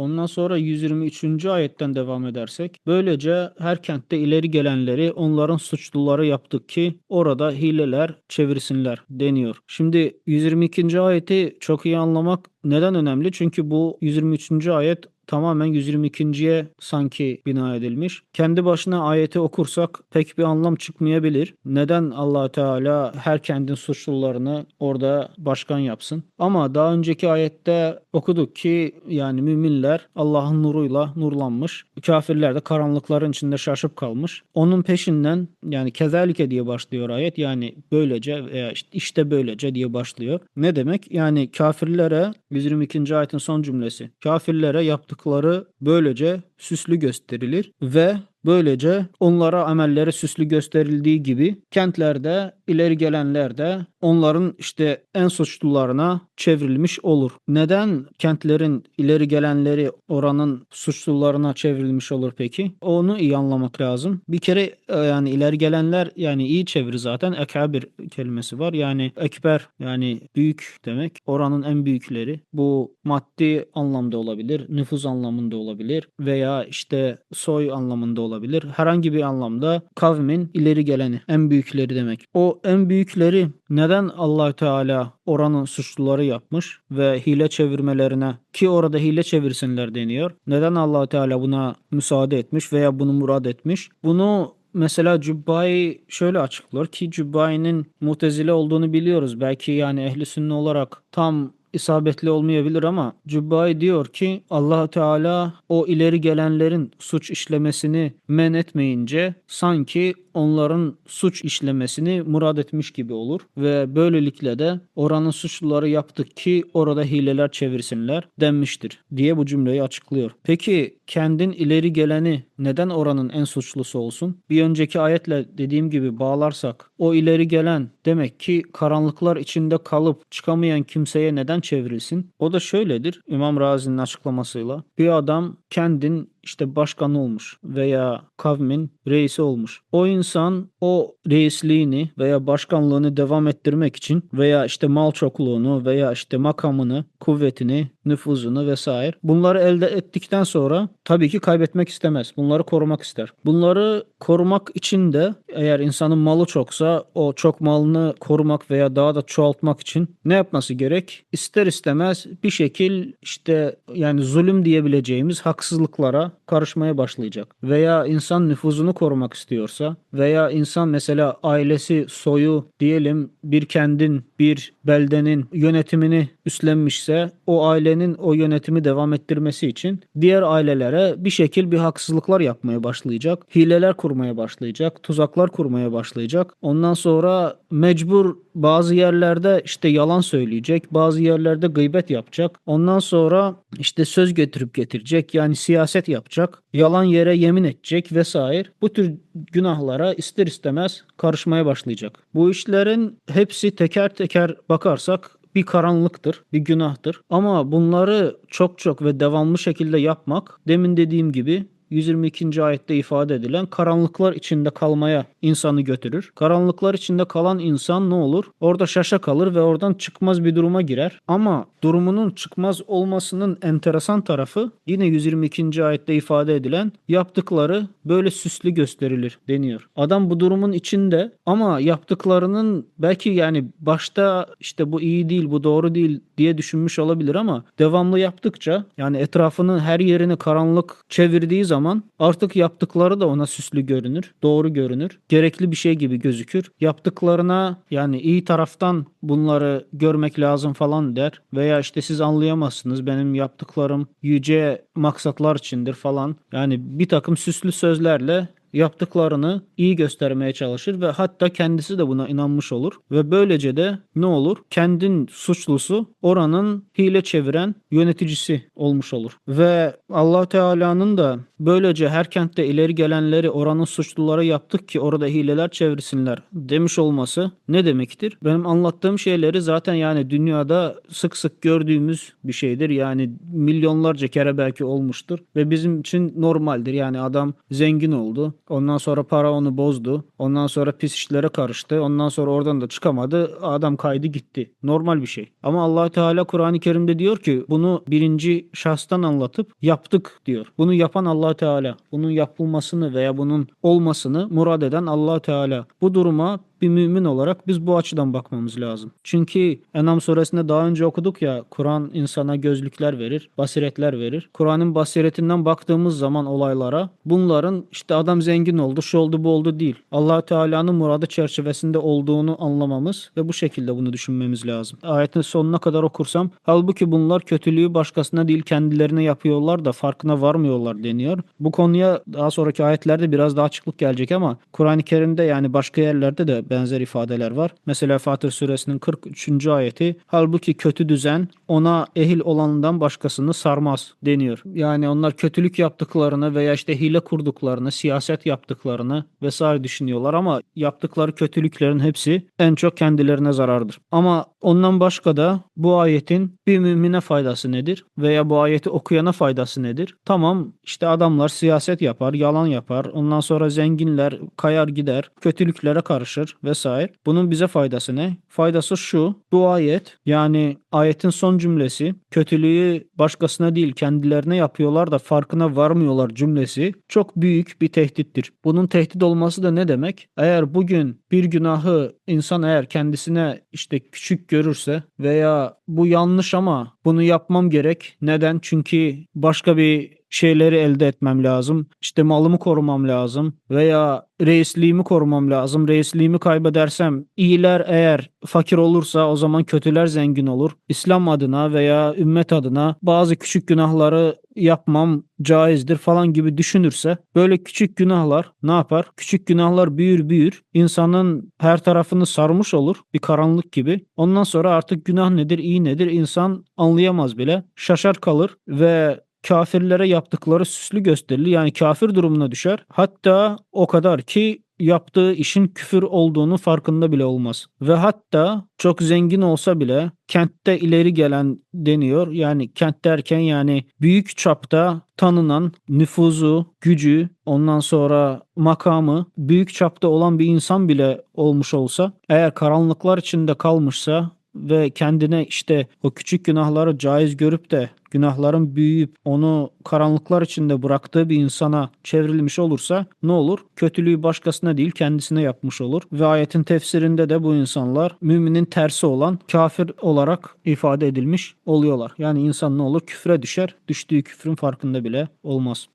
Ondan sonra 123. ayetten devam edersek. Böylece her kentte ileri gelenleri onların suçluları yaptık ki orada hileler çevirsinler deniyor. Şimdi 122. ayeti çok iyi anlamak neden önemli? Çünkü bu 123. ayet tamamen 122.ye sanki bina edilmiş. Kendi başına ayeti okursak pek bir anlam çıkmayabilir. Neden allah Teala her kendin suçlularını orada başkan yapsın? Ama daha önceki ayette okuduk ki yani müminler Allah'ın nuruyla nurlanmış. Kafirler de karanlıkların içinde şaşıp kalmış. Onun peşinden yani kezalike diye başlıyor ayet. Yani böylece veya işte, işte böylece diye başlıyor. Ne demek? Yani kafirlere 122. ayetin son cümlesi. Kafirlere yaptıkları böylece süslü gösterilir ve böylece onlara amelleri süslü gösterildiği gibi kentlerde ileri gelenler de onların işte en suçlularına çevrilmiş olur. Neden kentlerin ileri gelenleri oranın suçlularına çevrilmiş olur peki? Onu iyi anlamak lazım. Bir kere e, yani ileri gelenler yani iyi çeviri zaten ekabir kelimesi var. Yani ekber yani büyük demek. Oranın en büyükleri. Bu maddi anlamda olabilir, nüfuz anlamında olabilir veya işte soy anlamında olabilir. Herhangi bir anlamda kavmin ileri geleni, en büyükleri demek. O en büyükleri neden Allah Teala oranın suçluları yapmış ve hile çevirmelerine ki orada hile çevirsinler deniyor. Neden Allah Teala buna müsaade etmiş veya bunu murad etmiş? Bunu Mesela Cübbayi şöyle açıklıyor ki Cübbayi'nin mutezile olduğunu biliyoruz. Belki yani ehli sünni olarak tam isabetli olmayabilir ama Cübbai diyor ki allah Teala o ileri gelenlerin suç işlemesini men etmeyince sanki onların suç işlemesini murad etmiş gibi olur ve böylelikle de oranın suçluları yaptık ki orada hileler çevirsinler denmiştir diye bu cümleyi açıklıyor. Peki kendin ileri geleni neden oranın en suçlusu olsun? Bir önceki ayetle dediğim gibi bağlarsak o ileri gelen demek ki karanlıklar içinde kalıp çıkamayan kimseye neden çevrilsin? O da şöyledir İmam Razi'nin açıklamasıyla. Bir adam kendin işte başkan olmuş veya kavmin reisi olmuş. O insan o reisliğini veya başkanlığını devam ettirmek için veya işte mal çokluğunu veya işte makamını, kuvvetini, nüfuzunu vesaire bunları elde ettikten sonra tabii ki kaybetmek istemez. Bunları korumak ister. Bunları korumak için de eğer insanın malı çoksa o çok malını korumak veya daha da çoğaltmak için ne yapması gerek? İster istemez bir şekil işte yani zulüm diyebileceğimiz haksızlıklara karışmaya başlayacak. Veya insan nüfuzunu korumak istiyorsa veya insan mesela ailesi, soyu diyelim bir kendin, bir beldenin yönetimini üstlenmişse o ailenin o yönetimi devam ettirmesi için diğer ailelere bir şekil bir haksızlıklar yapmaya başlayacak. Hileler kurmaya başlayacak. Tuzaklar kurmaya başlayacak. Ondan sonra mecbur bazı yerlerde işte yalan söyleyecek. Bazı yerlerde gıybet yapacak. Ondan sonra işte söz getirip getirecek. Yani siyaset yapacak. Yalan yere yemin edecek vesaire. Bu tür günahlara ister istemez karışmaya başlayacak. Bu işlerin hepsi teker teker bakarsak bir karanlıktır, bir günahtır. Ama bunları çok çok ve devamlı şekilde yapmak demin dediğim gibi 122. ayette ifade edilen karanlıklar içinde kalmaya insanı götürür. Karanlıklar içinde kalan insan ne olur? Orada şaşa kalır ve oradan çıkmaz bir duruma girer. Ama durumunun çıkmaz olmasının enteresan tarafı yine 122. ayette ifade edilen yaptıkları böyle süslü gösterilir deniyor. Adam bu durumun içinde ama yaptıklarının belki yani başta işte bu iyi değil, bu doğru değil diye düşünmüş olabilir ama devamlı yaptıkça yani etrafını her yerini karanlık çevirdiği zaman artık yaptıkları da ona süslü görünür, doğru görünür, gerekli bir şey gibi gözükür. Yaptıklarına yani iyi taraftan bunları görmek lazım falan der veya işte siz anlayamazsınız benim yaptıklarım yüce maksatlar içindir falan. Yani bir takım süslü sözlerle yaptıklarını iyi göstermeye çalışır ve hatta kendisi de buna inanmış olur ve böylece de ne olur? Kendin suçlusu oranın hile çeviren yöneticisi olmuş olur. Ve Allah Teala'nın da böylece her kentte ileri gelenleri oranın suçluları yaptık ki orada hileler çevirsinler demiş olması ne demektir? Benim anlattığım şeyleri zaten yani dünyada sık sık gördüğümüz bir şeydir. Yani milyonlarca kere belki olmuştur ve bizim için normaldir. Yani adam zengin oldu Ondan sonra para onu bozdu. Ondan sonra pis işlere karıştı. Ondan sonra oradan da çıkamadı. Adam kaydı gitti. Normal bir şey. Ama allah Teala Kur'an-ı Kerim'de diyor ki bunu birinci şahstan anlatıp yaptık diyor. Bunu yapan allah Teala. Bunun yapılmasını veya bunun olmasını murad eden allah Teala. Bu duruma bir mümin olarak biz bu açıdan bakmamız lazım. Çünkü Enam suresinde daha önce okuduk ya Kur'an insana gözlükler verir, basiretler verir. Kur'an'ın basiretinden baktığımız zaman olaylara bunların işte adam zengin oldu, şu oldu, bu oldu değil. allah Teala'nın muradı çerçevesinde olduğunu anlamamız ve bu şekilde bunu düşünmemiz lazım. Ayetin sonuna kadar okursam halbuki bunlar kötülüğü başkasına değil kendilerine yapıyorlar da farkına varmıyorlar deniyor. Bu konuya daha sonraki ayetlerde biraz daha açıklık gelecek ama Kur'an-ı Kerim'de yani başka yerlerde de benzer ifadeler var. Mesela Fatır suresinin 43. ayeti halbuki kötü düzen ona ehil olanından başkasını sarmaz deniyor. Yani onlar kötülük yaptıklarını veya işte hile kurduklarını, siyaset yaptıklarını vesaire düşünüyorlar ama yaptıkları kötülüklerin hepsi en çok kendilerine zarardır. Ama ondan başka da bu ayetin bir mümine faydası nedir? Veya bu ayeti okuyana faydası nedir? Tamam işte adamlar siyaset yapar, yalan yapar. Ondan sonra zenginler kayar gider, kötülüklere karışır vesaire. Bunun bize faydası ne? Faydası şu. Bu ayet yani ayetin son cümlesi kötülüğü başkasına değil kendilerine yapıyorlar da farkına varmıyorlar cümlesi çok büyük bir tehdittir. Bunun tehdit olması da ne demek? Eğer bugün bir günahı insan eğer kendisine işte küçük görürse veya bu yanlış ama bunu yapmam gerek. Neden? Çünkü başka bir şeyleri elde etmem lazım. İşte malımı korumam lazım veya reisliğimi korumam lazım. Reisliğimi kaybedersem iyiler eğer fakir olursa o zaman kötüler zengin olur. İslam adına veya ümmet adına bazı küçük günahları yapmam caizdir falan gibi düşünürse böyle küçük günahlar ne yapar? Küçük günahlar büyür büyür. insanın her tarafını sarmış olur bir karanlık gibi. Ondan sonra artık günah nedir, iyi nedir insan anlayamaz bile. Şaşar kalır ve kafirlere yaptıkları süslü gösterilir. Yani kafir durumuna düşer. Hatta o kadar ki yaptığı işin küfür olduğunu farkında bile olmaz. Ve hatta çok zengin olsa bile kentte ileri gelen deniyor. Yani kent derken yani büyük çapta tanınan nüfuzu, gücü, ondan sonra makamı büyük çapta olan bir insan bile olmuş olsa eğer karanlıklar içinde kalmışsa ve kendine işte o küçük günahları caiz görüp de günahların büyüyüp onu karanlıklar içinde bıraktığı bir insana çevrilmiş olursa ne olur? Kötülüğü başkasına değil kendisine yapmış olur. Ve ayetin tefsirinde de bu insanlar müminin tersi olan kafir olarak ifade edilmiş oluyorlar. Yani insan ne olur? Küfre düşer. Düştüğü küfrün farkında bile olmaz.